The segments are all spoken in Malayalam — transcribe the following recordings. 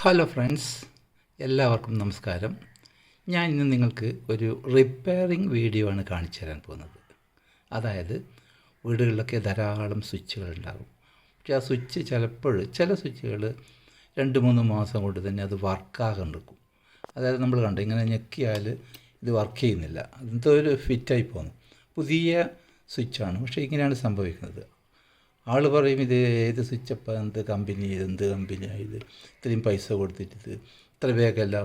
ഹലോ ഫ്രണ്ട്സ് എല്ലാവർക്കും നമസ്കാരം. ഞാൻ ഇന്ന് നിങ്ങൾക്ക് ഒരു റിപ്പയറിംഗ് വീഡിയോ ആണ് കാണിച്ചു തരാൻ പോകുന്നത്. അതായത് വീടുകളിലൊക്കെ ധാരാളം സ്വിച്ചുകൾ ഉണ്ടാകും. പക്ഷേ ആ സ്വിച്ച് ചിലപ്പോൾ ചില സ്വിച്ചുകൾ രണ്ട് മൂന്ന് മാസം കൊണ്ട് തന്നെ അത് വർക്കാകണ്ടിരിക്കും അതായത് നമ്മൾ കണ്ടു ഇങ്ങനെ ഞെക്കിയാൽ ഇത് വർക്ക് ചെയ്യുന്നില്ല. എന്തോ ഒരു ഫിറ്റായി പോകുന്നു. പുതിയ സ്വിച്ചാണ്. പക്ഷേ ഇങ്ങനെയാണ് സംഭവിക്കുന്നത്. ആൾ പറയും ഇത് ഏത് സ്വിച്ചപ്പം? എന്ത് കമ്പനി എന്ത് കമ്പനിയാണ് ഇത്? ഇത്രയും പൈസ കൊടുത്തിട്ട് ഇത് ഇത്ര വേഗമല്ല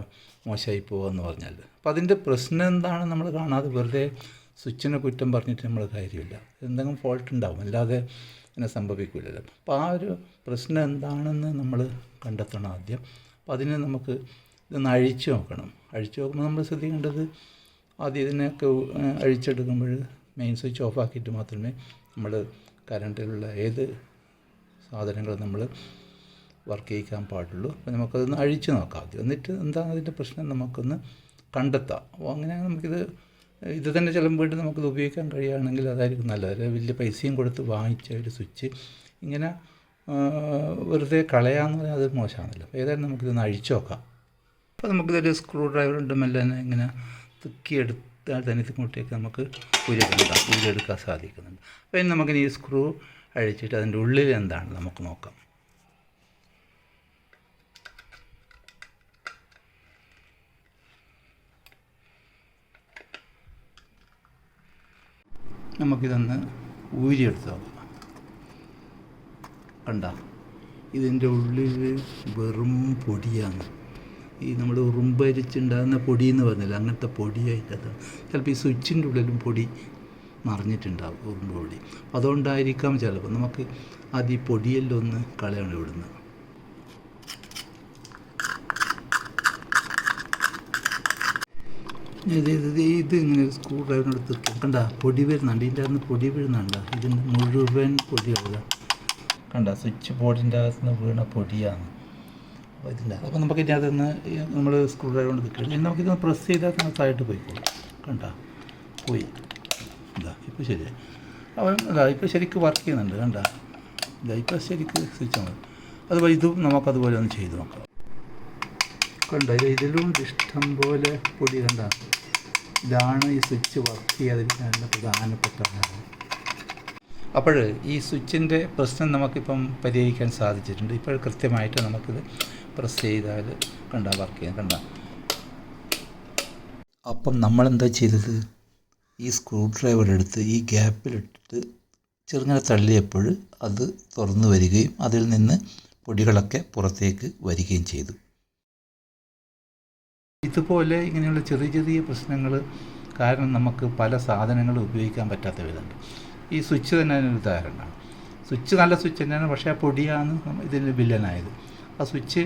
മോശമായി പോകുമെന്ന് പറഞ്ഞാൽ അപ്പം അതിന്റെ പ്രശ്നം എന്താണ് നമ്മൾ കാണാതെ വെറുതെ സ്വിച്ചിനെ കുറ്റം പറഞ്ഞിട്ട് നമ്മൾ കാര്യമില്ല. എന്തെങ്കിലും ഫോൾട്ട് ഉണ്ടാവും. അല്ലാതെ ഇങ്ങനെ സംഭവിക്കില്ലല്ലോ അപ്പോൾ ആ ഒരു പ്രശ്നം എന്താണെന്ന് നമ്മൾ കണ്ടെത്തണം ആദ്യം. അപ്പോൾ അതിനെ നമുക്ക് ഇതൊന്ന് അഴിച്ചു നോക്കണം. അഴിച്ചു നോക്കുമ്പോൾ നമ്മൾ ശ്രദ്ധിക്കേണ്ടത് ആദ്യം ഇതിനെയൊക്കെ അഴിച്ചെടുക്കുമ്പോൾ മെയിൻ സ്വിച്ച് ഓഫ് ആക്കിയിട്ട് മാത്രമേ നമ്മൾ കറണ്ടിലുള്ള ഏത് സാധനങ്ങൾ നമ്മൾ വർക്ക് ചെയ്യിക്കാൻ പാടുള്ളൂ. അപ്പോൾ നമുക്കതൊന്ന് അഴിച്ചു നോക്കാം. ആദ്യം എന്നിട്ട് എന്താണ് അതിന്റെ പ്രശ്നം? നമുക്കൊന്ന് കണ്ടെത്താം. അപ്പോൾ അങ്ങനെ നമുക്കിത് ഇത് തന്നെ ചിലപ്പോൾ വീണ്ടും നമുക്കിത് ഉപയോഗിക്കാൻ കഴിയുകയാണെങ്കിൽ അതായിരിക്കും നല്ലത്. വലിയ പൈസയും കൊടുത്ത് വാങ്ങിച്ച ഒരു സ്വിച്ച് ഇങ്ങനെ വെറുതെ കളയാന്ന് പറഞ്ഞാൽ അത് മോശമാണല്ലോ. അപ്പോൾ ഏതായാലും നമുക്കിതൊന്ന് അഴിച്ചു നോക്കാം. അപ്പോൾ നമുക്കിതൊരു സ്ക്രൂ ഡ്രൈവർ ഉണ്ട് മെല്ലെ ഇങ്ങനെ തുക്കിയെടുത്താൽ തന്നെ ഇങ്ങോട്ടേക്ക് നമുക്ക് ഊരിയെടുക്കാം ഊരിയെടുക്കാൻ സാധിക്കുന്നുണ്ട്. അപ്പോൾ ഇനി നമുക്കിനി ഈ സ്ക്രൂ അഴിച്ചിട്ട് അതിന്റെ ഉള്ളിൽ എന്താണ് നമുക്ക് നോക്കാം. നമുക്കിതൊന്ന് ഊരിയെടുത്ത് നോക്കാം. കണ്ട? ഇതിന്റെ ഉള്ളിൽ വെറും പൊടിയാണ്. ഈ നമ്മൾ ഉറുമ്പരിച്ചുണ്ടാകുന്ന പൊടി എന്ന് പറഞ്ഞില്ല അങ്ങനത്തെ പൊടിയായിട്ടത് ചിലപ്പോൾ ഈ സ്വിച്ചിന്റെ ഉള്ളിലും പൊടി മറിഞ്ഞിട്ടുണ്ടാവും ഉറുമ്പ് പൊടി. അപ്പോൾ അതുകൊണ്ടായിരിക്കാം ചിലപ്പോൾ നമുക്ക് അത് ഈ പൊടിയെല്ലാം ഒന്ന് കളയണം ഇവിടുന്ന്. ഇത് ഇത് ഇത് ഇങ്ങനെ സ്ക്രൂ ഡ്രൈവറിനെടുത്ത് കണ്ട പൊടി വരുന്നുണ്ട് ഇതിന്റെ അകത്ത് പൊടി വീഴുന്നുണ്ട. ഇതിന്റെ മുഴുവൻ പൊടിയാവുക കണ്ട സ്വിച്ച് ബോർഡിന്റെ അകത്തുനിന്ന് വീണ പൊടിയാണ്. ഇതില്ല. അപ്പോൾ നമുക്ക് ഇനി അതൊന്ന് നമ്മൾ സ്ക്രൂ ഡ്രൈവർ കൊണ്ട് വെക്കണം ഇനി നമുക്കിതൊന്ന് പ്രസ് ചെയ്താൽ നന്നായിട്ട് പോയിക്കോളും കണ്ട? പോയി. ഇതാ ഇപ്പോൾ ശരിയായി. അവൻ ഇതാ ഇപ്പോൾ ശരിക്കും വർക്ക് ചെയ്യുന്നുണ്ട്. കണ്ട? ഇതാ ഇപ്പോൾ ശരിക്ക് സ്വിച്ച് ആണ് അതുപോലെ ഇതും നമുക്കതുപോലെ ഒന്ന് ചെയ്ത് നോക്കാം. കണ്ട ഇത് ഇതിലും ഇഷ്ടം പോലെ പൊടി കണ്ട. ഇതാണ് ഈ സ്വിച്ച് വർക്ക് ചെയ്യാതിരിക്കാനുള്ള പ്രധാനപ്പെട്ട കാരണം. അപ്പോൾ ഈ സ്വിച്ചിന്റെ പ്രശ്നം നമുക്കിപ്പം പരിഹരിക്കാൻ സാധിച്ചിട്ടുണ്ട്. ഇപ്പോൾ കൃത്യമായിട്ട് നമുക്കിത് പ്രസ് ചെയ്താൽ കണ്ട വർക്ക് ചെയ്യാൻ കണ്ട. അപ്പം നമ്മളെന്താ ചെയ്തത്? ഈ സ്ക്രൂ ഡ്രൈവർ എടുത്ത് ഈ ഗ്യാപ്പിലിട്ടിട്ട് ചെറുങ്ങനെ തള്ളിയപ്പോൾ അത് തുറന്നു വരികയും അതിൽ നിന്ന് പൊടികളൊക്കെ പുറത്തേക്ക് വരികയും ചെയ്തു. ഇതുപോലെ ഇങ്ങനെയുള്ള ചെറിയ ചെറിയ പ്രശ്നങ്ങൾ കാരണം നമുക്ക് പല സാധനങ്ങളും ഉപയോഗിക്കാൻ പറ്റാത്ത വിധമുണ്ട്. ഈ സ്വിച്ച് തന്നെ അതിനൊരു ഉദാഹരണമാണ്. സ്വിച്ച് നല്ല സ്വിച്ച് തന്നെയാണ് പക്ഷേ ആ പൊടിയാണ് ഇതിന് വില്ലനായത്. ആ സ്വിച്ച്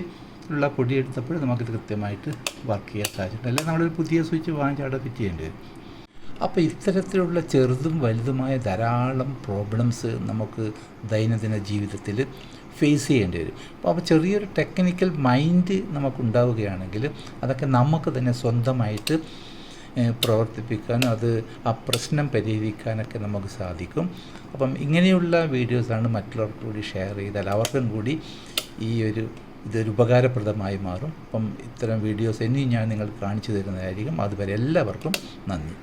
ഉള്ള പൊടി എടുത്തപ്പോൾ നമുക്കിത് കൃത്യമായിട്ട് വർക്ക് ചെയ്യാൻ സാധിച്ചിട്ടുണ്ട്. അല്ലെങ്കിൽ നമ്മളൊരു പുതിയ സ്വിച്ച് വാങ്ങിച്ച് അവിടെ ഫിറ്റ് ചെയ്യേണ്ടി വരും. അപ്പോൾ ഇത്തരത്തിലുള്ള ചെറുതും വലുതുമായ ധാരാളം പ്രോബ്ലംസ് നമുക്ക് ദൈനംദിന ജീവിതത്തിൽ ഫേസ് ചെയ്യേണ്ടി വരും. അപ്പോൾ അപ്പോൾ ചെറിയൊരു ടെക്നിക്കൽ മൈൻഡ് നമുക്കുണ്ടാവുകയാണെങ്കിൽ അതൊക്കെ നമുക്ക് തന്നെ സ്വന്തമായിട്ട് ഏഹ്, പ്രവർത്തിപ്പിക്കാനും അത് ആ പ്രശ്നം പരിഹരിക്കാനൊക്കെ നമുക്ക് സാധിക്കും. അപ്പം ഇങ്ങനെയുള്ള വീഡിയോസാണ് മറ്റുള്ളവർക്ക് കൂടി ഷെയർ ചെയ്താൽ അവർക്കും കൂടി ഈ ഒരു ഇതൊരു ഉപകാരപ്രദമായി മാറും. അപ്പം ഇത്തരം വീഡിയോസ് ഇനിയും ഞാൻ നിങ്ങൾക്ക് കാണിച്ചു തരുന്നതായിരിക്കും. അതുവരെ എല്ലാവർക്കും നന്ദി.